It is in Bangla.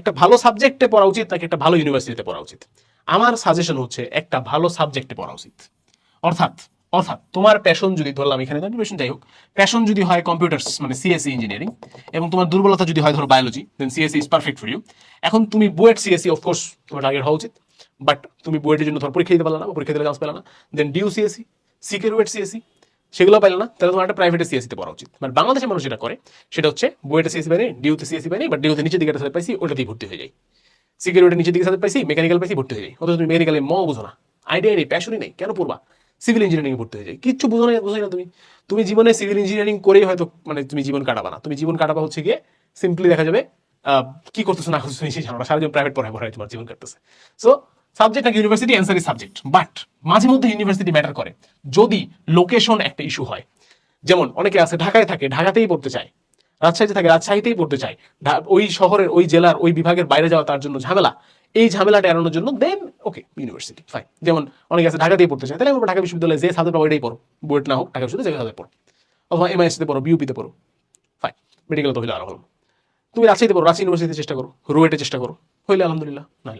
একটা ভালো সাবজেক্টে পড়া উচিত নাকি একটা ভালো ইউনিভার্সিটিতে পড়া উচিত? আমার সাজেশন হচ্ছে একটা ভালো সাবজেক্টে পড়া উচিত। অর্থাৎ অর্থাৎ তোমার প্যাশন যদি, ধরলাম এখানে প্যাশন যাই হোক প্যাশন যদি হয় কম্পিউটার মানে সিএসসি ইঞ্জিনিয়ারিং এবং তোমার দুর্বলতা যদি হয় ধরো biology then CSC is perfect for you এখন তুমি বুয়েট সিএসসি অফকোর্স তোমার টার্গেট হওয়া উচিত বাট তুমি বুয়েটের জন্য ধর পরীক্ষা দিতে পারলে না পরীক্ষা দিলে চান্স পেলে না। দেন ডিউ সিএসসি সিকের ওয়েট সিএসসি সেগুলো পাইলে না, তাহলে তোমার একটা প্রাইভেটে সিএসসিতে পড়া উচিত। মানে বাংলাদেশের মানুষ যেটা করে, সেটা হচ্ছে বুয়েটে সিএসসি পাইনি, ডিউতে সিএসসি পাইনি বাট ডিউতে নিচের দিকে সাথে পাইছি, ওটাতেই ভর্তি হয়ে যায় সিকিউরিটি নিচের দিকে সাথে পাইছি মেকানিক্যাল পাইছি, ভর্তি হয়ে যায় অথচ তুমি মেকানিক্যালে ম বুঝো না। আইডিয়া নেই প্যাশনই নেই, কেন পড়বা? সিভিল ইঞ্জিনিয়ারিং ভর্তি হয়ে যায় কিচ্ছু বুঝো না বুঝো না তুমি। তুমি জীবনে সিভিল ইঞ্জিনিয়ারিং করেই হয়তো মানে তুমি জীবন কাটাবা না। তুমি জীবন কাটাবা হচ্ছে গিয়ে সিম্পলি দেখা যাবে কি করতেছো না করতেছো, সেই জানো না সারাদিন প্রাইভেট পড়ায় পড়ায় তোমার জীবন কাটতেছে। সো সাবজেক্ট নাকি university answer is subject but মাঝে মধ্যে ইউনিভার্সিটি ম্যাটার করে, যদি লোকেশন একটা ইস্যু হয়। যেমন, অনেকে আছে ঢাকায় থাকে, ঢাকাতেই পড়তে চায়, রাজশাহীতে থাকে, রাজশাহীতেই পড়তে চায় ওই শহরের, ওই জেলার, ওই বিভাগের বাইরে যাওয়া তার জন্য ঝামেলা, এই ঝামেলাটা এড়ানোর জন্য দেন ওকে ইউনিভার্সিটি ফাইন যেমন, অনেকে আছে ঢাকাতেই পড়তে চায়, তাহলে ঢাকা বিশ্ববিদ্যালয়ে যে সাবজেক্ট পাবো এটাই পড়ো, বুয়েট না হোক, ঢাকা বিশ্ববিদ্যালয়ে যে পড়ো, অথবা এমআইএসতে পড়ো বিউপিতে পড়ো ফাইন মেডিকেল তো হইলে আরও ভালো। তুমি রাজশাহীতে পড়ো, রাজশাহী ইউনিভার্সিটিতে চেষ্টা করো, রুয়েটে চেষ্টা করো, হইলে আলহামদুলিল্লাহ নাই।